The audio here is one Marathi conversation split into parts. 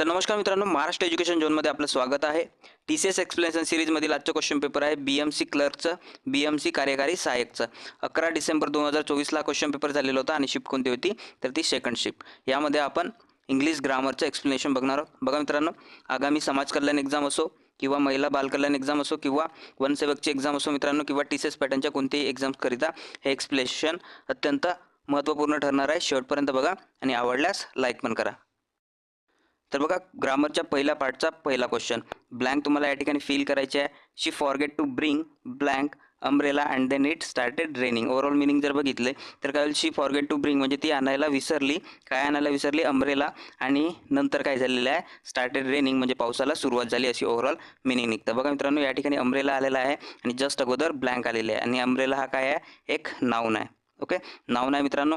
तर नमस्कार मित्रांनो महाराष्ट्र एज्युकेशन झोनमध्ये आपलं स्वागत आहे. टी सी एस एक्सप्लेनेशन सिरीजमधील आजचं क्वेश्चन पेपर आहे बी एम सी क्लर्कचं बी एम सी कार्यकारी सहाय्यकचं. अकरा डिसेंबर दोन हजार चोवीसला क्वेश्चन पेपर झालेला होता आणि शिप कोणती होती? तर ती सेकंड शिप यामध्ये आपण इंग्लिश ग्रामरचं एक्सप्लेनेशन बघणार आहोत. बघा मित्रांनो आगामी समाज कल्याण एक्झाम असो किंवा महिला बालकल्याण एक्झाम असो किंवा वनसेवकची एक्झाम असो मित्रांनो किंवा टी सी एस पॅटर्नच्या कोणत्याही एक्झाम्सकरिता हे एक्सप्लेनेशन अत्यंत महत्त्वपूर्ण ठरणार आहे. शेवटपर्यंत बघा आणि आवडल्यास लाईक पण करा. तर बघा ग्रामरच्या पहिल्या पार्टचा पहिला क्वेश्चन ब्लँक तुम्हाला या ठिकाणी फील करायचे आहे. She forget to bring blank umbrella and then it started raining overall meaning जर बघितले तर काय होईल? शी फॉरगेट टू ब्रिंग म्हणजे ती आणायला विसरली. काय आणायला विसरली? अम्ब्रेला आणि नंतर काय झालेलं आहे? स्टार्टेड रेनिंग म्हणजे पावसाला सुरुवात झाली अशी ओव्हरऑल मिनिंग निघतं. बघा मित्रांनो या ठिकाणी अम्ब्रेला आलेला आहे आणि जस्ट अगोदर ब्लँक आलेले आहे. आणि अम्ब्रेला हा काय आहे? एक नाऊन आहे. ओके नाऊन आहे मित्रांनो.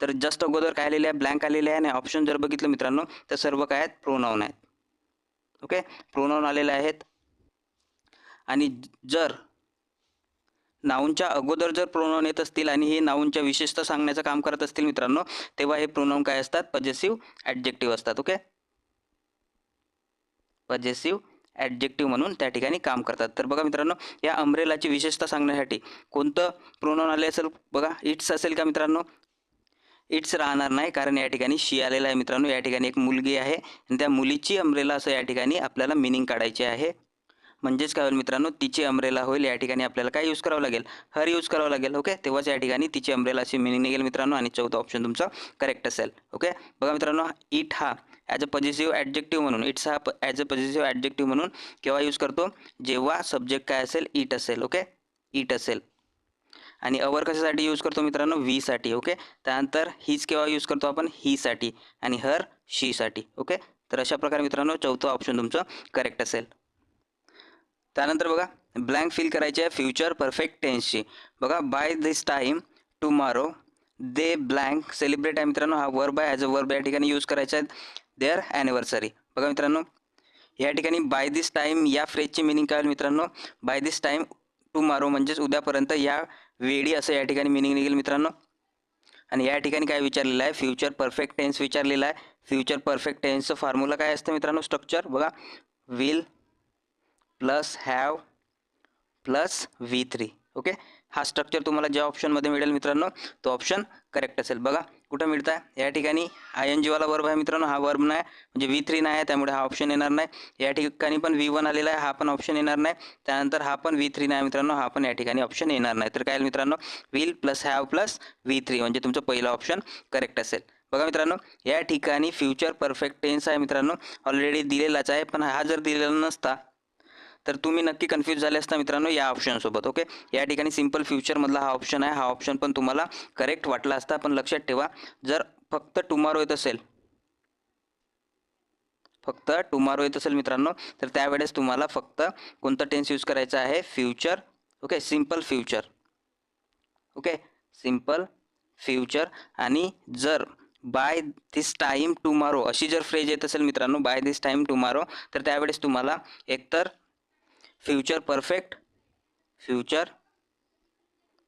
तर जस्ट अगोदर काय आलेले आहे? ब्लँक आलेले आहे आणि ऑप्शन जर बघितलं मित्रांनो तर सर्व काय आहेत? प्रोनाऊन आहेत. ओके प्रोनाऊन आलेले आहेत. आणि जर नाऊनच्या अगोदर जर प्रोनाऊन येत असतील आणि हे नाऊनच्या विशेषता सांगण्याचं काम करत असतील मित्रांनो तेव्हा हे प्रोनाऊन काय असतात? पजेसिव्ह ॲडजेक्टिव्ह असतात. ओके पजेसिव्ह ॲडजेक्टिव्ह म्हणून त्या ठिकाणी काम करतात. तर बघा मित्रांनो या अम्ब्रेलाची विशेषता सांगण्यासाठी कोणतं प्रोनाऊन आले असेल? बघा इट्स असेल का मित्रांनो? इट्स राहणार नाही कारण या ठिकाणी शी आलेला आहे मित्रांनो. या ठिकाणी एक मुलगी आहे आणि त्या मुलीची अमरेला असं या ठिकाणी आपल्याला मिनिंग काढायची आहे. म्हणजेच काय होईल मित्रांनो तिची अमरेला होईल. या ठिकाणी आपल्याला काय यूज करावं लागेल? हर यूज करावं लागेल ओके तेव्हाच या ठिकाणी तिची अमरेला अशी मिनिंग निघेल मित्रांनो. आणि चौथा ऑप्शन तुमचा करेक्ट असेल ओके बघा मित्रांनो इट हा ॲज अ पॉझिटिव्ह ॲडजेक्टिव्ह म्हणून इट्स हा ॲज अ पॉझिटिव्ह ॲडजेक्टिव्ह म्हणून केव्हा यूज करतो? जेव्हा सब्जेक्ट काय असेल? इट असेल ओके इट असेल. आणि अवर कशासाठी यूज करतो मित्रांनो? व्हीसाठी ओके त्यानंतर हीच केव्हा यूज करतो आपण? हीसाठी आणि हर शीसाठी ओके तर अशा प्रकारे मित्रांनो चौथं ऑप्शन तुमचं करेक्ट असेल. त्यानंतर बघा ब्लँक फिल करायचे आहे फ्युचर परफेक्ट टेन्सची बघा by this time tomorrow they blank celebrate आहे मित्रांनो हा वर्ब आहे. ॲज अ वर्ब या ठिकाणी यूज करायचा आहे देअर ॲनिव्हर्सरी बघा मित्रांनो या ठिकाणी बाय दिस टाईम या फ्रेजची मिनिंग काय होईल मित्रांनो? बाय दिस टाईम टुमारो म्हणजेच उद्यापर्यंत या वेळी असं या ठिकाणी मिनिंग निघेल मित्रांनो. आणि या ठिकाणी काय विचारलेलं आहे? फ्युचर परफेक्ट टेन्स विचारलेला आहे. फ्युचर परफेक्ट टेन्सचं फॉर्म्युला काय असतं मित्रांनो? स्ट्रक्चर बघा. Will plus have plus V three okay हा स्ट्रक्चर तुम्हाला ज्या ऑप्शनमध्ये मिळेल मित्रांनो तो ऑप्शन करेक्ट असेल. बघा. कुठं मिळतं आहे या ठिकाणी आय एन जीवाला वर्ब आहे मित्रांनो. हा वर्ब नाही म्हणजे व्ही थ्री नाही आहे त्यामुळे हा ऑप्शन येणार नाही. या ठिकाणी पण व्ही वन आलेला आहे हा पण ऑप्शन येणार नाही. त्यानंतर हा पण व्ही थ्री नाही मित्रांनो हा पण या ठिकाणी ऑप्शन येणार नाही. तर काय मित्रांनो will plus have plus V three म्हणजे तुमचं पहिलं ऑप्शन करेक्ट असेल. बघा मित्रांनो या ठिकाणी फ्युचर परफेक्ट टेन्स आहे मित्रांनो. ऑलरेडी दिलेलाच आहे पण हा जर दिलेला नसता तर तुम्ही नक्की कन्फ्यूज झाले असता मित्रांनो या ऑप्शनसोबत ओके या ठिकाणी सिंपल फ्युचरमधला हा ऑप्शन आहे. हा ऑप्शन पण तुम्हाला करेक्ट वाटला असता पण लक्षात ठेवा जर फक्त टुमारो येत असेल फक्त टुमारो येत असेल मित्रांनो तर त्यावेळेस तुम्हाला फक्त कोणतं टेन्स यूज करायचं आहे? Future okay simple future okay simple future आणि जर बाय दिस टाईम टुमारो अशी जर फ्रेज येत असेल मित्रांनो बाय दिस टाईम टुमारो तर त्यावेळेस तुम्हाला एकतर फ्युचर परफेक्ट फ्युचर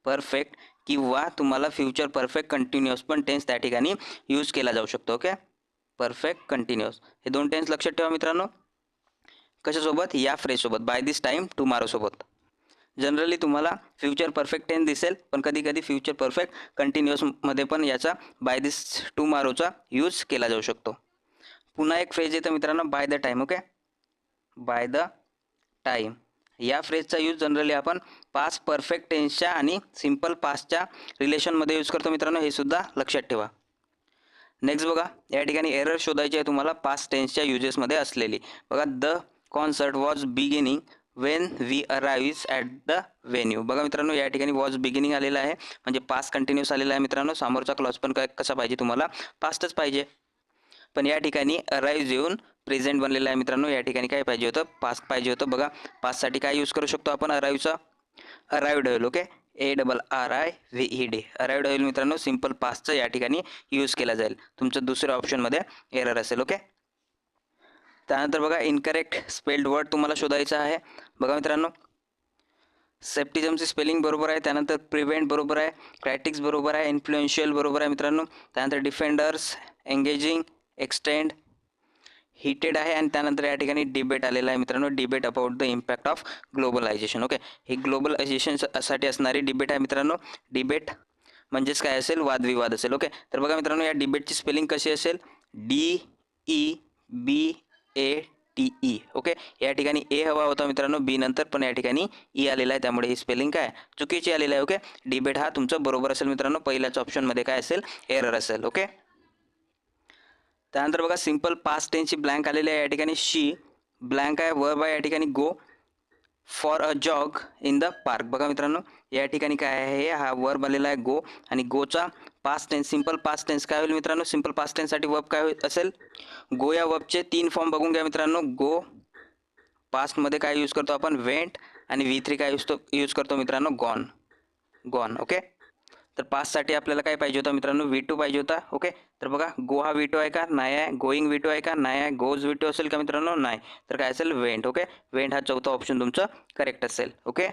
परफेक्ट किंवा तुम्हाला फ्युचर परफेक्ट कंटिन्युअस पण टेन्स त्या ठिकाणी यूज केला जाऊ शकतो ओके परफेक्ट कंटिन्युअस. हे दोन टेन्स लक्षात ठेवा मित्रांनो. कशासोबत? या फ्रेजसोबत बाय दिस टाईम टुमारोसोबत जनरली तुम्हाला फ्युचर परफेक्ट टेन्स दिसेल पण कधी कधी फ्युचर परफेक्ट कंटिन्युअसमध्ये पण याचा बाय दिस टुमारोचा यूज केला जाऊ शकतो. पुन्हा एक फ्रेज येतं मित्रांनो. By the time okay by the time या फ्रेजचा यूज जनरली आपण पास परफेक्ट टेन्सच्या आणि सिंपल पासच्या रिलेशनमध्ये यूज करतो मित्रांनो हे सुद्धा लक्षात ठेवा. नेक्स्ट बघा या ठिकाणी एरर शोधायची आहे तुम्हाला पास टेन्सच्या युजेसमध्ये असलेली. बघा the concert was beginning when we arrives at the venue बघा मित्रांनो या ठिकाणी वॉज बिगिनिंग आलेला आहे. म्हणजे पास कंटिन्यूस आलेला आहे मित्रांनो. समोरचा क्लॉज पण काय कसा पाहिजे तुम्हाला? पास्टच पाहिजे. पण या ठिकाणी अराईव्ज येऊन प्रेझेंट बनलेला आहे मित्रांनो. या ठिकाणी काय पाहिजे होतं? पास पाहिजे होतं. बघा पाससाठी काय यूज करू शकतो आपण? अराईवचा अराईव्ड होईल okay A double R I V E D arrived होईल मित्रांनो सिंपल पास्टचं या ठिकाणी यूज केला जाईल. तुमचं दुसऱ्या ऑप्शनमध्ये एरर असेल ओके त्यानंतर बघा इनकरेक्ट स्पेल्ड वर्ड तुम्हाला शोधायचं आहे. बघा मित्रांनो सेप्टिझमची स्पेलिंग बरोबर आहे त्यानंतर प्रिव्हेंट बरोबर आहे क्रॅटिक्स बरोबर आहे इन्फ्लुएन्शियल बरोबर आहे मित्रांनो. त्यानंतर डिफेंडर्स एंगेजिंग एक्सटेंड हिटेड आहे आणि त्यानंतर या ठिकाणी डिबेट आलेला आहे मित्रांनो. Debate about the impact of globalisation okay ही ग्लोबलायझेशनसाठी असणारी डिबेट आहे मित्रांनो. डिबेट म्हणजेच काय असेल? वादविवाद असेल ओके तर बघा मित्रांनो या डिबेटची स्पेलिंग कशी असेल? D E B A T E okay या ठिकाणी ए हवा होता मित्रांनो बी नंतर पण या ठिकाणी ई आलेला आहे. त्यामुळे ही स्पेलिंग काय? चुकीची आलेली आहे ओके डिबेट हा तुमचं बरोबर असेल मित्रांनो. पहिल्याच ऑप्शनमध्ये काय असेल? एरर असेल ओके त्यानंतर बघा सिंपल पास्ट टेनची ब्लँक आलेली आहे. या ठिकाणी शी ब्लँक आहे. वर बाय या ठिकाणी go for a jog in the park बघा मित्रांनो या ठिकाणी काय आहे? हा वर्ब आलेला आहे गो आणि गोचा past tense simple past tense काय होईल मित्रांनो? सिंपल पास्ट टेन्ससाठी वर्ब काय होईल असेल? गो या वर्बचे तीन फॉर्म बघून घ्या मित्रांनो. गो पास्टमध्ये काय यूज करतो आपण? वेंट आणि व्ही थ्री काय यूज तो यूज करतो मित्रांनो? गॉन गॉन ओके तर पाससाठी आपल्याला काय पाहिजे होतं मित्रांनो? व्ही टू पाहिजे होता. ओके तर बघा गो हा व्ही टू आहे का? नाही आहे. गोईंग व्ही टू आहे का? नाही आहे. गोज व्ही टू असेल का मित्रांनो? नाही. तर काय असेल? वेंट ओके वेंट हा चौथा ऑप्शन तुमचं करेक्ट असेल. ओके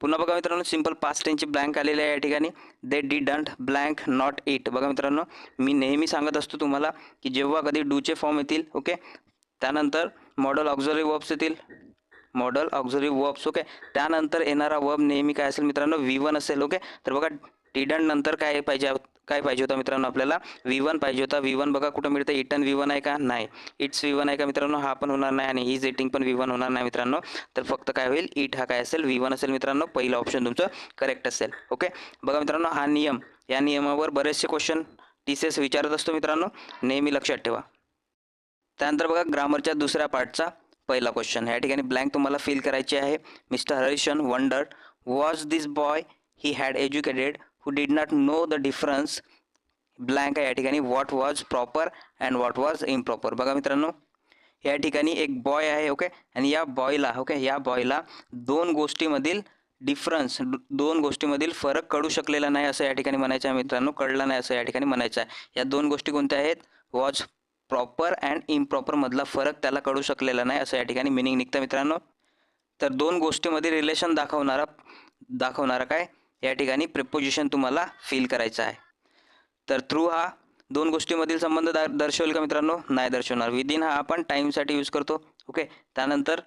पुन्हा बघा मित्रांनो सिंपल पास्ट टेनची ब्लँक आलेली आहे या ठिकाणी. They didn't blank not it बघा मित्रांनो मी नेहमी सांगत असतो तुम्हाला की जेव्हा कधी डूचे फॉर्म येतील ओके त्यानंतर मॉडल ऑक्झरी वर्ब्स येतील. मॉडल ऑक्झरी वर्ब्स ओके त्यानंतर येणारा वर्ब नेहमी काय असेल मित्रांनो? व्ही वन असेल ओके तर बघा टिडन नंतर काय पाहिजे काय पाहिजे होता मित्रांनो आपल्याला? व्ही वन पाहिजे होता. व्ही वन बघा कुठं मिळतं? इटन व्ही वन आहे का? नाही. इट्स व्ही वन आहे का मित्रांनो? हा पण होणार नाही आणि इज इटिंग पण व्ही वन होणार नाही मित्रांनो. तर फक्त काय होईल? इट हा काय असेल? व्ही वन असेल मित्रांनो. पहिलं ऑप्शन तुमचं करेक्ट असेल ओके बघा मित्रांनो हा नियम. या नियमावर बरेचसे क्वेश्चन टी सी एस विचारत असतो मित्रांनो. नेहमी लक्षात ठेवा. त्यानंतर बघा ग्रामरच्या दुसऱ्या पार्टचा पहिला क्वेश्चन या ठिकाणी ब्लँक तुम्हाला फिल करायचे आहे. Mister Harrison wonder was this boy he had educated who did not know the difference blank आहे या ठिकाणी. What was proper and what was improper बघा मित्रांनो या ठिकाणी एक बॉय आहे ओके आणि या बॉयला ओके या बॉयला दोन गोष्टीमधील डिफरन्स दोन गोष्टीमधील फरक कळू शकलेला नाही असं या ठिकाणी म्हणायचं आहे मित्रांनो. कळला नाही असं या ठिकाणी म्हणायचं आहे. या दोन गोष्टी कोणत्या आहेत? वॉज प्रॉपर अँड इम्प्रॉपरमधला फरक त्याला कळू शकलेला नाही असं या ठिकाणी मिनिंग निघतं मित्रांनो. तर दोन गोष्टीमध्ये रिलेशन दाखवणारा दाखवणारा काय? या ठिकाणी प्रिपोजिशन तुम्हाला फील करायचं आहे. तर थ्रू हा दोन गोष्टीमधील संबंध दा दर्शवेल का मित्रांनो? नाही दर्शवणार. विदिन हा आपण टाईमसाठी यूज करतो. ओके त्यानंतर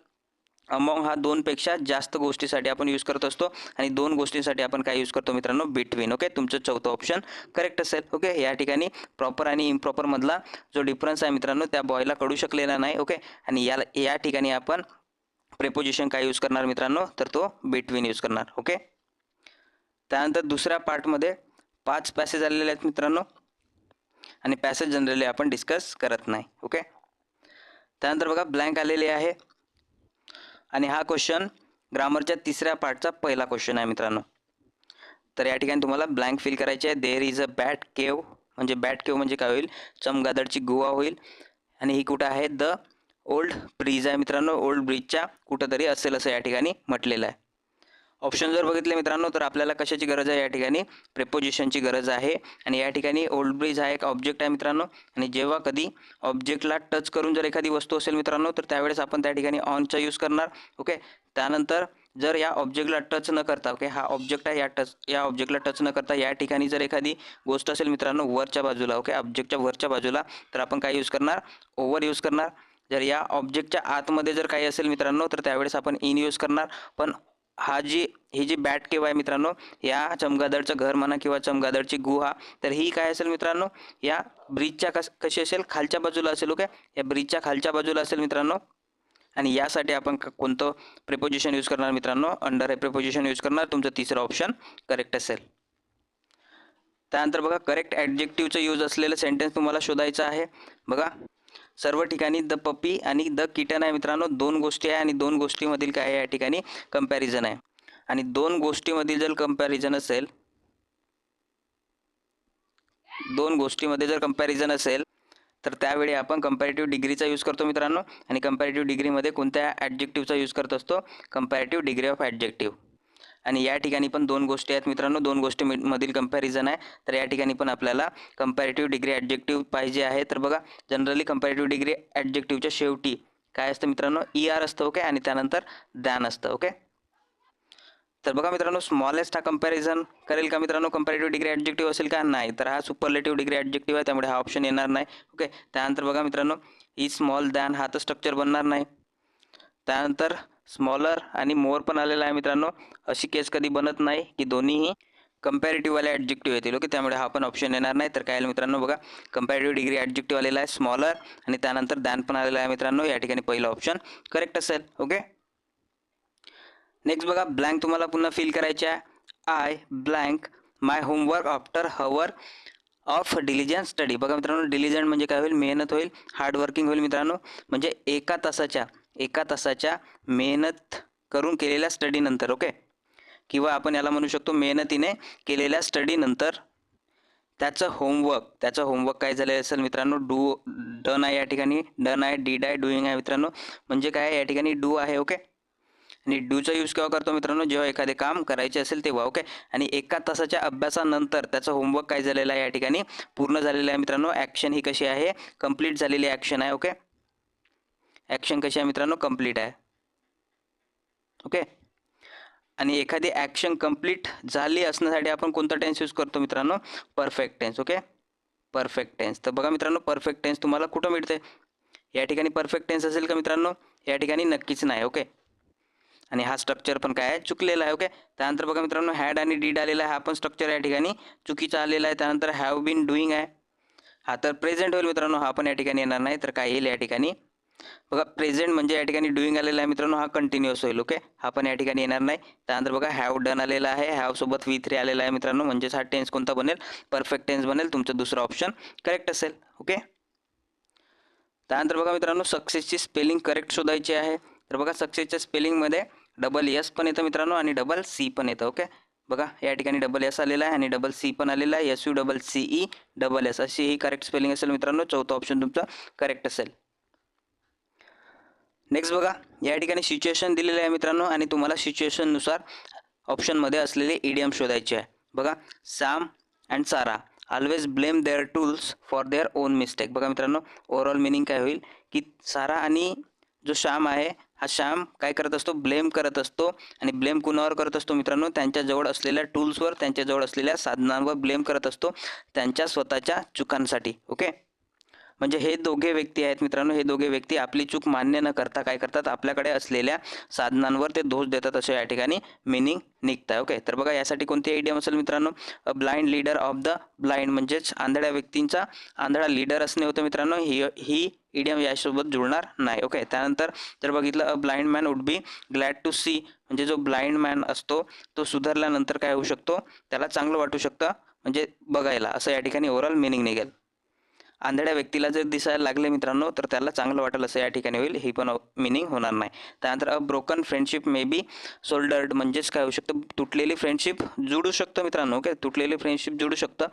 अमॉंग हा दोनपेक्षा जास्त गोष्टीसाठी आपण यूज करत असतो आणि दोन गोष्टींसाठी आपण काय यूज करतो मित्रांनो? बिटवीन ओके तुमचं चौथं ऑप्शन करेक्ट असेल. ओके या ठिकाणी प्रॉपर आणि इम्प्रॉपरमधला जो डिफरन्स आहे मित्रांनो त्या बॉयला कळू शकलेला नाही. ओके आणि याला या ठिकाणी आपण प्रेपोजिशन काय यूज करणार मित्रांनो? तर तो बिटवीन यूज करणार. ओके त्यानंतर दुसऱ्या पार्टमध्ये पाच पॅसेज आलेले आहेत मित्रांनो. आणि पॅसेज जनरली आपण डिस्कस करत नाही. ओके त्यानंतर बघा ब्लँक आलेले आहे. आणि हा क्वेश्चन ग्रामरच्या तिसऱ्या पार्टचा पहिला क्वेश्चन आहे मित्रांनो. तर या ठिकाणी तुम्हाला ब्लँक फिल करायचे आहे. There is a bat cave म्हणजे बॅट केव म्हणजे काय होईल? चमगादडची गुहा होईल. आणि ही कुठं आहे? द ओल्ड ब्रिज आहे मित्रांनो. ओल्ड ब्रिजच्या कुठंतरी असेल असं या ठिकाणी म्हटलेलं आहे. ऑप्शन जर बघितले मित्रांनो तर आपल्याला कशाची गरज आहे या ठिकाणी? प्रेपोजिशनची गरज आहे. आणि या ठिकाणी ओल्ड ब्रिज हा एक ऑब्जेक्ट आहे मित्रांनो. आणि जेव्हा कधी ऑब्जेक्टला टच करून जर एखादी वस्तू असेल मित्रांनो तर त्यावेळेस आपण त्या ठिकाणी ऑनचा यूज करणार. ओके त्यानंतर जर या ऑब्जेक्टला टच न करता ओके हा ऑब्जेक्ट आहे या टच या ऑब्जेक्टला टच न करता या ठिकाणी जर एखादी गोष्ट असेल मित्रांनो वरच्या बाजूला ओके ऑब्जेक्टच्या वरच्या बाजूला तर आपण काय यूज करणार? ओव्हर यूज करणार. जर या ऑब्जेक्टच्या आतमध्ये जर काही असेल मित्रांनो तर त्यावेळेस आपण इन यूज करणार. पण हा जी ही जी बॅट केव आहे मित्रांनो या चमगादडचं घर म्हणा किंवा चमगादडची गुहा तर ही काय असेल मित्रांनो? या ब्रिजच्या कस कशी असेल? खालच्या बाजूला असेल ओके? या ब्रिजच्या खालच्या बाजूला असेल मित्रांनो. आणि यासाठी आपण कोणतं प्रिपोजिशन यूज करणार मित्रांनो? अंडर हे प्रिपोजिशन यूज करणार. तुमचं तिसरं ऑप्शन करेक्ट असेल. त्यानंतर बघा करेक्ट ॲडजेक्टिव्हचं यूज असलेलं सेंटेन्स तुम्हाला शोधायचं आहे. बघा सर्व ठिकाणी द पपी आणि द किटन आहे मित्रांनो. दोन गोष्टी आहे आणि दोन गोष्टीमधील काय या ठिकाणी कंपॅरिझन आहे. आणि दोन गोष्टीमधील जर कंपॅरिझन असेल दोन गोष्टीमध्ये जर कंपॅरिझन असेल तर त्यावेळी आपण कम्पॅरेटिव्ह डिग्रीचा यूज करतो मित्रांनो. आणि कम्पॅरेटिव्ह डिग्रीमध्ये कोणत्या ॲडजेक्टिव्हचा यूज करत असतो? कम्पॅरेटिव्ह डिग्री ऑफ ॲडजेक्टिव्ह आणि या ठिकाणी पण दोन गोष्टी आहेत मित्रांनो. दोन गोष्टी मधील कंपॅरिझन आहे. तर या ठिकाणी पण आपल्याला कंपॅरेटिव्ह डिग्री ॲडजेक्टिव्ह पाहिजे आहे. तर बघा जनरली कंपॅरेटिव्ह डिग्री ॲडजेक्टिव्हच्या शेवटी काय असतं मित्रांनो? ई आर असतं ओके आणि त्यानंतर दॅन असतं ओके तर बघा मित्रांनो स्मॉलेस्ट हा कंपॅरिझन करेल का मित्रांनो? कंपॅरेटिव्ह डिग्री ॲडजेक्टिव्ह असेल का? नाही. तर हा सुपरलेटिव्ह डिग्री ॲडजेक्टिव्ह आहे त्यामुळे हा ऑप्शन येणार नाही ओके त्यानंतर बघा मित्रांनो ई स्मॉल दॅन हा तर स्ट्रक्चर बनणार नाही. त्यानंतर स्मॉलर आणि मोर पण आलेला आहे मित्रांनो. अशी केस कधी बनत नाही की दोन्हीही कंपॅरेटिव्हवाले ॲडजेक्टिव्ह येतील. ओके त्यामुळे हा पण ऑप्शन येणार नाही. तर काय मित्रांनो बघा कंपॅरेटिव्ह डिग्री ॲडजेक्टिव्ह आलेला आहे स्मॉलर आणि त्यानंतर दॅन पण आलेला आहे मित्रांनो. या ठिकाणी पहिलं ऑप्शन करेक्ट असेल. ओके नेक्स्ट बघा ब्लँक तुम्हाला पुन्हा फिल करायचे आहे. I blank my homework after hour of diligent study बघा मित्रांनो डिलिजंट म्हणजे काय होईल? मेहनत होईल हार्डवर्किंग होईल मित्रांनो. म्हणजे एका तासाच्या एका तासाच्या मेहनत करून केलेल्या स्टडीनंतर ओके किंवा आपण याला म्हणू शकतो मेहनतीने केलेल्या स्टडीनंतर त्याचं होमवर्क त्याचं होमवर्क काय झालेलं असेल मित्रांनो? डू डन आहे या ठिकाणी. डन आहे डीड आहे डुईंग आहे मित्रांनो. म्हणजे काय या ठिकाणी डू आहे ओके आणि डूचा यूज केव्हा करतो मित्रांनो? जेव्हा एखादे काम करायचे असेल तेव्हा ओके आणि एका तासाच्या अभ्यासानंतर त्याचं होमवर्क काय झालेलं आहे या ठिकाणी? पूर्ण झालेलं आहे मित्रांनो. ॲक्शन ही कशी आहे? कंप्लीट झालेली ॲक्शन आहे ओके ॲक्शन कशी आहे मित्रांनो? कंप्लीट आहे. ओके? आणि एखादी ॲक्शन कंप्लीट झाली असण्यासाठी आपण कोणता टेन्स यूज करतो मित्रांनो? Perfect tense okay? Perfect tense. तर बघा मित्रांनो परफेक्ट टेन्स तुम्हाला कुठं मिळते या ठिकाणी परफेक्ट टेन्स असेल का मित्रांनो? या ठिकाणी नक्कीच नाही ओके? आणि हा स्ट्रक्चर पण काय आहे? चुकलेला आहे ओके? त्यानंतर बघा मित्रांनो हॅड आणि डीड आलेला आहे हा पण स्ट्रक्चर या ठिकाणी चुकीचा आलेला आहे. त्यानंतर हॅव बीन डुईंग आहे. हा तर प्रेझेंट होईल मित्रांनो हा पण या ठिकाणी येणार नाही तर काय येईल या ठिकाणी बघा प्रेझेंट म्हणजे या ठिकाणी डुईंग आलेला आहे मित्रांनो हा कंटिन्युअस होईल ओके हा पण या ठिकाणी येणार नाही. त्यानंतर बघा हॅव डन आलेला आहे हॅव सोबत व्ही थ्री आलेला आहे मित्रांनो म्हणजेच हा टेन्स कोणता बनेल? परफेक्ट टेन्स बनेल तुमचं दुसरं ऑप्शन करेक्ट असेल ओके त्यानंतर बघा मित्रांनो सक्सेसची स्पेलिंग करेक्ट शोधायची आहे. तर बघा सक्सेसच्या स्पेलिंगमध्ये डबल एस पण येतं मित्रांनो आणि डबल सी पण येतं ओके बघा या ठिकाणी डबल एस आलेला आहे आणि डबल सी पण आलेला आहे. S U double C E double S अशी ही करेक्ट स्पेलिंग असेल मित्रांनो चौथा ऑप्शन तुमचं करेक्ट असेल. नेक्स्ट बघा या ठिकाणी सिच्युएशन दिलेलं आहे मित्रांनो आणि तुम्हाला सिच्युएशननुसार ऑप्शनमध्ये असलेले ईडीएम शोधायचे आहे. बघा Sam and Sara always blame their tools for their own mistake बघा मित्रांनो ओव्हरऑल मिनिंग काय होईल? की सारा आणि जो श्याम आहे हा श्याम काय करत असतो? ब्लेम करत असतो आणि ब्लेम कुणावर करत असतो मित्रांनो? त्यांच्याजवळ असलेल्या टूल्सवर त्यांच्याजवळ असलेल्या साधनांवर ब्लेम करत असतो त्यांच्या स्वतःच्या चुकांसाठी. ओके म्हणजे हे दोघे व्यक्ती आहेत मित्रांनो हे दोघे व्यक्ती आपली चूक मान्य न करता काय करतात? आपल्याकडे असलेल्या साधनांवर ते दोष देतात असं या ठिकाणी मिनिंग निघतं ओके तर बघा यासाठी कोणती आयडियम असेल मित्रांनो? Blind leader of the blind म्हणजेच आंधळ्या व्यक्तींचा आंधळा लीडर असणे होतं मित्रांनो. ही ही इडियम यासोबत जुळणार नाही. ओके त्यानंतर जर बघितलं a blind man would be glad to see म्हणजे जो ब्लाइंड मॅन असतो तो सुधारल्यानंतर काय होऊ शकतो? त्याला चांगलं वाटू शकतं. म्हणजे बघायला. असं या ठिकाणी ओव्हरऑल मिनिंग निघेल. आंधळ्या व्यक्तीला जर दिसायला लागले मित्रांनो तर त्याला चांगलं वाटेल असं या ठिकाणी होईल. ही पण मिनिंग होणार नाही. त्यानंतर a broken friendship may be soldered म्हणजेच काय होऊ शकतं? तुटलेली फ्रेंडशिप जुळू शकतं मित्रांनो ओके तुटलेली फ्रेंडशिप जुळू शकतं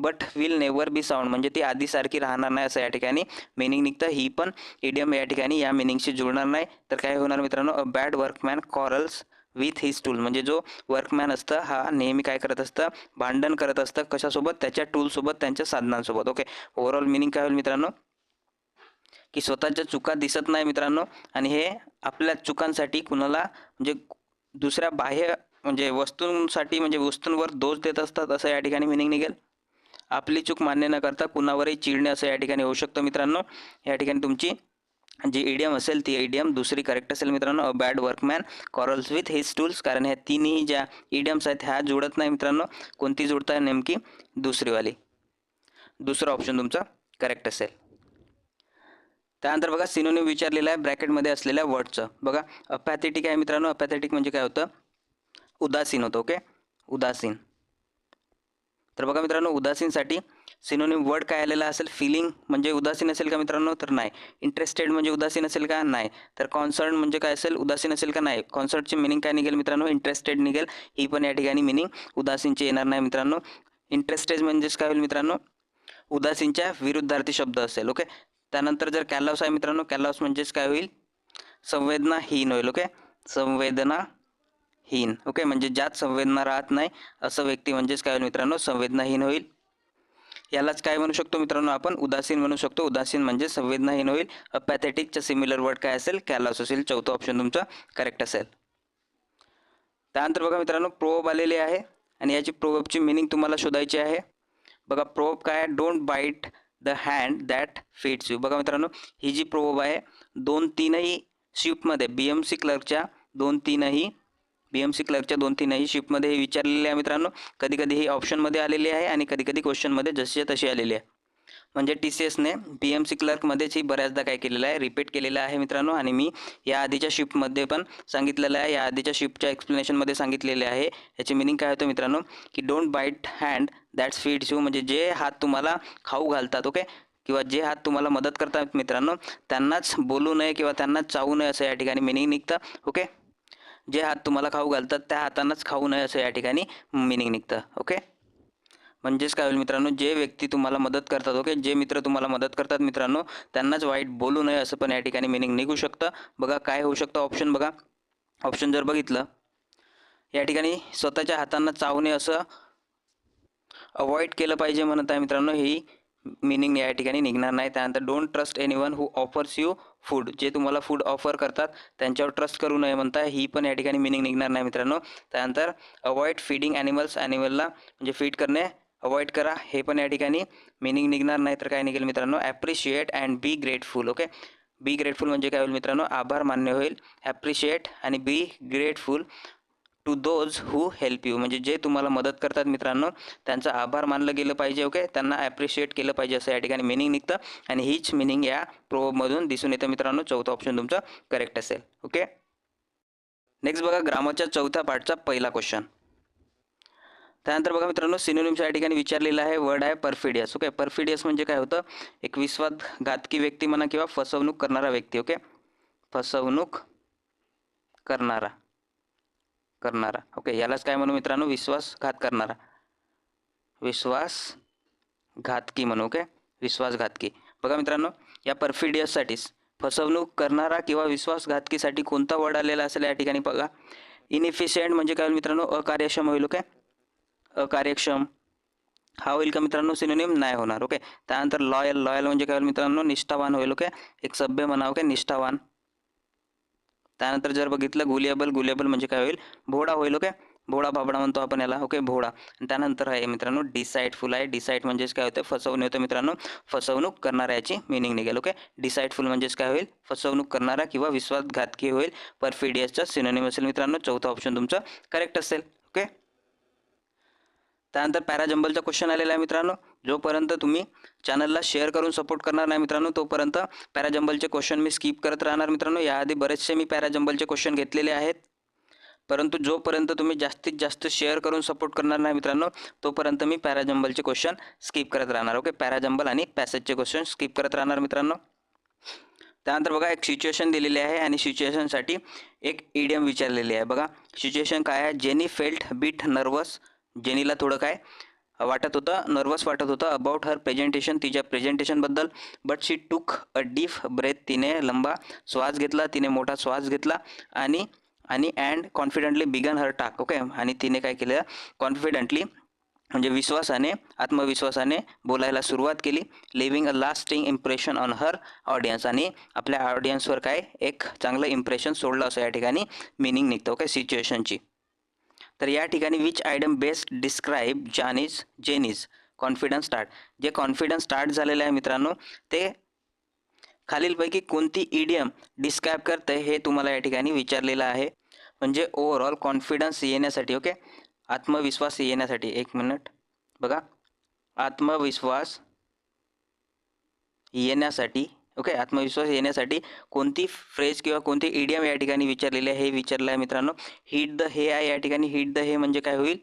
but will never be sound म्हणजे ती आधीसारखी राहणार नाही असं या ठिकाणी मिनिंग निघतं. ही पण इडियम या ठिकाणी या मिनिंगशी जुळणार नाही. तर काय होणार मित्रांनो? A bad workman quarrels with his tool म्हणजे जो वर्कमॅन असतं हा नेहमी काय करत असतं? भांडण करत असतं. कशासोबत? त्याच्या टूलसोबत त्यांच्या साधनांसोबत. ओके ओव्हरऑल मिनिंग काय होईल मित्रांनो? की स्वतःच्या चुका दिसत नाही मित्रांनो. आणि हे आपल्या चुकांसाठी कुणाला म्हणजे दुसऱ्या बाह्य म्हणजे वस्तूंसाठी म्हणजे वस्तूंवर दोष देत असतात असं या ठिकाणी मिनिंग निघेल. आपली चूक मान्य न करता कुणावरही चिडणे असं या ठिकाणी होऊ शकतं मित्रांनो. या ठिकाणी तुमची जी इडियम असेल ती इडियम दुसरी करेक्ट असेल मित्रांनो. A bad workman quarrels with his tools कारण ह्या तिन्ही ज्या इडियम्स आहेत ह्या जुळत नाही मित्रांनो. कोणती जुळत आहे नेमकी? दुसरीवाली. दुसरं ऑप्शन तुमचा करेक्ट असेल. त्यानंतर बघा सिनोनिम विचारलेलं आहे ब्रॅकेटमध्ये असलेल्या वर्डचं बघा अपॅथेटिक आहे मित्रांनो. अपॅथेटिक म्हणजे काय होतं? उदासीन होतं ओके उदासीन. तर बघा मित्रांनो उदासीनसाठी सिनोनिम वर्ड काय आलेला असेल? फिलिंग म्हणजे उदासीन असेल का मित्रांनो? तर नाही. इंटरेस्टेड म्हणजे उदासीन असेल का? नाही. तर कॉन्सर्न म्हणजे काय असेल? उदासीन असेल का? नाही. कॉन्सर्टची मिनिंग काय निघेल मित्रांनो? इंटरेस्टेड निघेल. ही पण या ठिकाणी मिनिंग उदासीनची येणार नाही मित्रांनो. इंटरेस्टेड म्हणजेच काय होईल मित्रांनो? उदासीनच्या विरुद्धार्थी शब्द असेल ओके त्यानंतर जर कॅलॉस आहे मित्रांनो कॅलॉस म्हणजेच काय होईल? संवेदनाहीन होईल ओके संवेदना संवेदनाहीन ओके म्हणजे ज्यात संवेदना राहत नाही असं व्यक्ती म्हणजेच काय होईल मित्रांनो? संवेदनाहीन होईल. यालाच काय म्हणू शकतो मित्रांनो आपण? उदासीन म्हणू शकतो. उदासीन म्हणजे संवेदनाहीन होईल. अपॅथेटिकच्या सिमिलर वर्ड काय असेल? कॅलॉस असेल. चौथं ऑप्शन तुमचं करेक्ट असेल. त्यानंतर बघा मित्रांनो प्रोब आलेले आहे आणि याची प्रोबची मिनिंग तुम्हाला शोधायची आहे. बघा प्रोब काय? Don't bite the hand that fits you बघा मित्रांनो ही जी प्रोब आहे दोन तीनही शिफ्टमध्ये बी एम सी क्लर्कच्या दोन तीनही बी एम सी क्लर्कच्या दोन तीनही शिफ्टमध्ये हे विचारलेले आहे मित्रांनो. कधी कधी ही ऑप्शनमध्ये आलेली आहे आणि कधी कधी क्वेश्चनमध्ये जशी तशी आलेली आहे. म्हणजे टी सी एसने बी एम सी क्लर्कमध्येच ही बऱ्याचदा काय केलेलं आहे रिपीट केलेलं आहे मित्रांनो. आणि मी या आधीच्या शिफ्टमध्ये पण सांगितलेलं आहे या आधीच्या शिफ्टच्या एक्सप्लेनेशनमध्ये सांगितलेले आहे. याची मिनिंग काय होतं मित्रांनो? की don't bite hand that's feeds you म्हणजे जे हात तुम्हाला खाऊ घालतात ओके किंवा जे हात तुम्हाला मदत करतात मित्रांनो त्यांनाच बोलू नये किंवा त्यांनाच चावू नये असं या ठिकाणी मिनिंग निघतं ओके जे हात तुम्हाला खाऊ घालतात त्या हातांनाच खाऊ नये असं या ठिकाणी मिनिंग निघतं ओके म्हणजेच काय होईल मित्रांनो जे व्यक्ती तुम्हाला मदत करतात ओके जे मित्र तुम्हाला मदत करतात मित्रांनो त्यांनाच वाईट बोलू नये असं पण या ठिकाणी मिनिंग निघू शकतं. बघा काय होऊ शकतं ऑप्शन बघा. ऑप्शन जर बघितलं या ठिकाणी स्वतःच्या हातांना चावणे असं अवॉइड केलं पाहिजे म्हणत आहे मित्रांनो ही मिनिंग या ठिकाणी निघणार नाही. त्यानंतर don't trust any one who offers you food जे तुम्हाला फूड ऑफर करतात त्यांच्यावर ट्रस्ट करू नये म्हणता ही पण या ठिकाणी मिनिंग निघणार नाही मित्रांनो. त्यानंतर अवॉइड फीडिंग ॲनिमल्स ॲनिमलला म्हणजे फीड करणे अवॉइड करा हे पण या ठिकाणी मिनिंग निघणार नाही. तर काय निघेल मित्रांनो? Appreciate and be grateful okay be grateful म्हणजे काय होईल मित्रांनो? आभार मान्य होईल. ॲप्रिशिएट आणि be grateful to those who help you म्हणजे जे तुम्हाला मदत करतात मित्रांनो त्यांचा आभार मानलं गेलं पाहिजे ओके त्यांना ॲप्रिशिएट केलं पाहिजे असं या ठिकाणी मिनिंग निघतं. आणि हीच मिनिंग या प्रोमधून दिसून येतं मित्रांनो. चौथा ऑप्शन तुमचं करेक्ट असेल ओके नेक्स्ट बघा ग्रामरच्या चौथ्या पार्टचा पहिला क्वेश्चन त्यानंतर बघा मित्रांनो सिनोनिम्स या ठिकाणी विचारलेलं आहे वर्ड आहे परफिडियस ओके परफिडियस म्हणजे काय होतं? एक विश्वासघातकी व्यक्ती म्हणा किंवा फसवणूक करणारा व्यक्ती ओके फसवणूक करणारा. करणारा. ओके यालाच काय म्हणू मित्रांनो? विश्वासघात करणारा. विश्वासघातकी म्हणू ओके? विश्वासघातकी. बघा मित्रांनो या परफिडियससाठीच फसवणूक करणारा किंवा विश्वासघातकीसाठी कोणता वर्ड आलेला असेल या ठिकाणी बघा. इनइफिशियंट म्हणजे काय होईल मित्रांनो? अकार्यक्षम होईल ओके? अकार्यक्षम. हा होईल का मित्रांनो? सिनोनिम नाही होणार ओके? त्यानंतर लॉयल लॉयल म्हणजे काय होईल मित्रांनो? निष्ठावान होईल ओके? एक सभ्य म्हणा ओके? निष्ठावान. त्यानंतर जर बघितलं गुलिएबल गुलिएबल म्हणजे काय होईल? भोडा होईल ओके? भोडा भाबडा म्हणतो आपण याला ओके? भोडा. त्यानंतर आहे मित्रांनो डिसाईडफुल आहे. डिसाईड म्हणजेच काय होतं? फसवणूक होतं मित्रांनो. फसवणूक करणाऱ्या याची मिनिंग निघेल ओके? डिसाईडफुल म्हणजेच काय होईल? फसवणूक करणारा किंवा विश्वासघातकी होईल. परफिडियसचा सिनोनिम असेल मित्रांनो. चौथा ऑप्शन तुमचं करेक्ट असेल. त्यानंतर पॅराजंबलचा क्वेश्चन आलेला आहे मित्रांनो. जोपर्यंत तुम्ही चॅनलला शेअर करून सपोर्ट करणार नाही मित्रांनो तोपर्यंत पॅराजंबलचे क्वेश्चन मी स्किप करत राहणार मित्रांनो. याआधी बरेचसे मी पॅराजंबलचे क्वेश्चन घेतलेले आहेत. परंतु जोपर्यंत तुम्ही जास्तीत जास्त शेअर करून सपोर्ट करणार नाही मित्रांनो तोपर्यंत मी पॅराजंबलचे क्वेश्चन स्किप करत राहणार. ओके पॅराजंबल आणि पॅसेजचे क्वेश्चन स्किप करत राहणार मित्रांनो. त्यानंतर बघा एक सिच्युएशन दिलेली आहे आणि सिच्युएशनसाठी एक ईडीएम विचारलेली आहे. बघा सिच्युएशन काय आहे? जेनी फेल्ट बीट नर्वस जेनीला थोडं काय वाटत होतं नर्वस वाटत होतं अबाउट हर प्रेझेंटेशन तिच्या प्रेझेंटेशनबद्दल बट शी टूक अ डीप ब्रेथ तिने लंबा श्वास घेतला तिने मोठा श्वास घेतला आणि आणि अँड कॉन्फिडंटली बिगन हर टाक ओके आणि तिने काय केलं? कॉन्फिडंटली म्हणजे विश्वासाने आत्मविश्वासाने बोलायला सुरुवात केली living a lasting impression on her audience आणि आपल्या ऑडियन्सवर काय? एक चांगलं इम्प्रेशन सोडलं असं या ठिकाणी मिनिंग निघतं. ओके सिच्युएशनची तर या ठिकाणी which idiom best describe Jenny's Jenny's confidence start जे कॉन्फिडन्स स्टार्ट झालेलं आहे मित्रांनो ते खालीलपैकी कोणती इडियम डिस्क्राईब करते हे तुम्हाला या ठिकाणी विचारलेलं आहे. म्हणजे ओव्हरऑल कॉन्फिडन्स येण्यासाठी ओके आत्मविश्वास येण्यासाठी. एक मिनिट बघा. आत्मविश्वास येण्यासाठी ओके आत्मविश्वास येण्यासाठी कोणती फ्रेज किंवा कोणती इडियम या ठिकाणी विचारलेली आहे हे विचारलं आहे मित्रांनो. हिट द हे आहे या ठिकाणी हिट द हे म्हणजे काय होईल?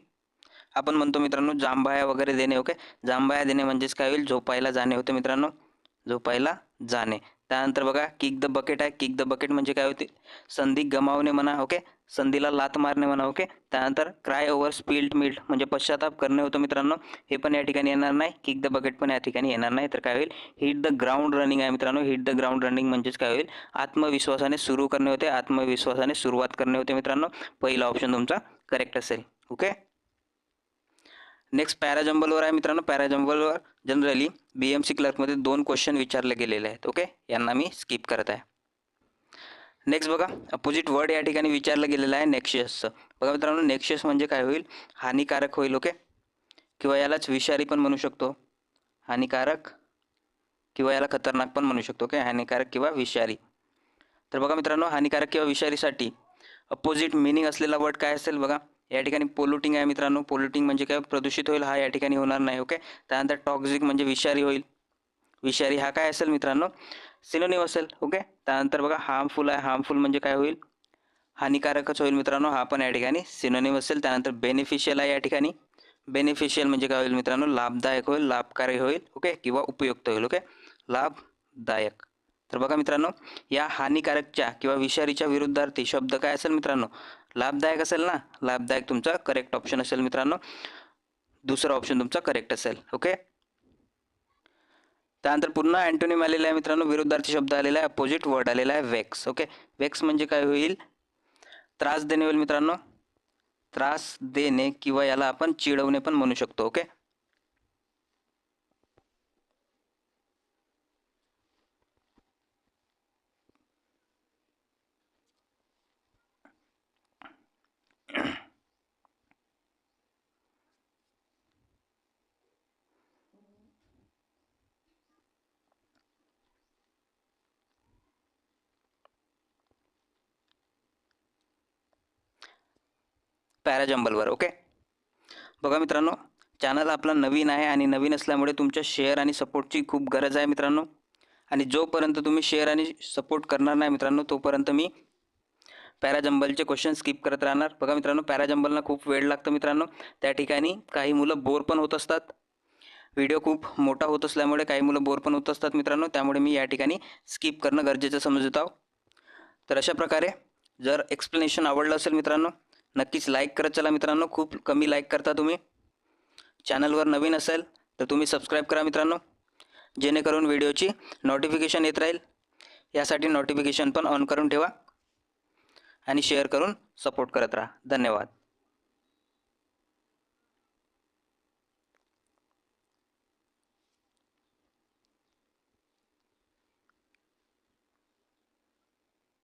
आपण म्हणतो मित्रांनो जांभाया वगैरे देणे ओके? जांभाया देणे म्हणजेच काय होईल? झोपायला जाणे होते मित्रांनो. झोपायला जाणे. त्यानंतर बघा किक द बकेट आहे. किक द बकेट म्हणजे काय होते? संधी गमावणे म्हणा ओके? संधीला लात मारणे म्हणा ओके त्यानंतर क्राय ओव्हर स्पिल्ड मिल्ड म्हणजे पश्चाताप करणे होतं मित्रांनो. हे पण या ठिकाणी येणार नाही. किक द बकेट पण या ठिकाणी येणार नाही. तर काय होईल? हिट द ग्राउंड रनिंग आहे मित्रांनो. हिट द ग्राउंड रनिंग म्हणजेच काय होईल? आत्मविश्वासाने सुरू करणे होते. आत्मविश्वासाने सुरुवात करणे होते मित्रांनो. पहिला ऑप्शन तुमचा करेक्ट असेल. ओके नेक्स्ट पॅराजंबलवर आहे मित्रांनो. पॅराजंबलवर जनरली बी एम सी क्लर्कमध्ये दोन क्वेश्चन विचारले गेलेले आहेत. ओके यांना मी स्किप करत आहे. नेक्स्ट बघा अपोजिट वर्ड या ठिकाणी विचारलं गेलेलं आहे नेक्शियसचं बघा मित्रांनो नेक्शियस म्हणजे काय होईल? हानिकारक होईल ओके किंवा यालाच विषारी पण म्हणू शकतो. हानिकारक किंवा याला खतरनाक पण म्हणू शकतो ओके हानिकारक किंवा विषारी. तर बघा मित्रांनो हानिकारक किंवा विषारीसाठी अपोजिट मिनिंग असलेला वर्ड काय असेल बघा? या ठिकाणी पोल्युटिंग आहे मित्रांनो. पोल्युटिंग म्हणजे काय? प्रदूषित होईल हा या ठिकाणी होणार नाही ओके त्यानंतर टॉक्झिक म्हणजे विषारी होईल. विषारी हा काय असेल मित्रांनो? सिनोनिम असेल ओके त्यानंतर बघा हार्मफुल आहे. हार्मफुल म्हणजे काय होईल? हानिकारकच होईल मित्रांनो. हा पण या ठिकाणी सिनोनिम असेल. त्यानंतर बेनिफिशियल आहे या ठिकाणी. बेनिफिशियल म्हणजे काय होईल मित्रांनो? लाभदायक होईल लाभकारी होईल ओके किंवा उपयुक्त होईल ओके लाभदायक. तर बघा मित्रांनो या हानिकारकच्या किंवा विषारीच्या विरुद्धार्थी शब्द काय असेल मित्रांनो? लाभदायक असेल ना? लाभदायक तुमचा करेक्ट ऑप्शन असेल मित्रांनो. दुसरा ऑप्शन तुमचा करेक्ट असेल ओके त्यानंतर पुन्हा अँटोनिम आलेला आहे मित्रांनो. विरुद्धार्थी शब्द आलेला आहे. अपोजिट वर्ड आलेला आहे. वेक्स ओके वेक्स म्हणजे काय होईल? त्रास देणे होईल मित्रांनो. त्रास देणे किंवा याला आपण चिडवणे पण म्हणू शकतो ओके पॅराजंबलवर ओके? बघा मित्रांनो चॅनल आपला नवीन आहे आणि नवीन असल्यामुळे तुमच्या शेअर आणि सपोर्टची खूप गरज आहे मित्रांनो. आणि जोपर्यंत तुम्ही शेअर आणि सपोर्ट करणार नाही मित्रांनो तोपर्यंत मी पॅराजंबलचे क्वेश्चन स्किप करत राहणार. बघा मित्रांनो पॅराजंबलना खूप वेळ लागतो मित्रांनो. त्या ठिकाणी काही मुलं बोर पण होत असतात. व्हिडिओ खूप मोठा होत असल्यामुळे काही मुलं बोर पण होत असतात मित्रांनो. त्यामुळे मी या ठिकाणी स्किप करणं गरजेचं समजत. आहो तर अशा प्रकारे जर एक्सप्लेनेशन आवडलं असेल मित्रांनो नक्कीच लाईक करत चला मित्रांनो. खूप कमी लाईक करता तुम्ही. चॅनलवर नवीन असेल तर तुम्ही सबस्क्राईब करा मित्रांनो. जेणेकरून व्हिडिओची नोटिफिकेशन येत राहील. यासाठी नोटिफिकेशन पण ऑन करून ठेवा. आणि शेअर करून सपोर्ट करत राहा. धन्यवाद.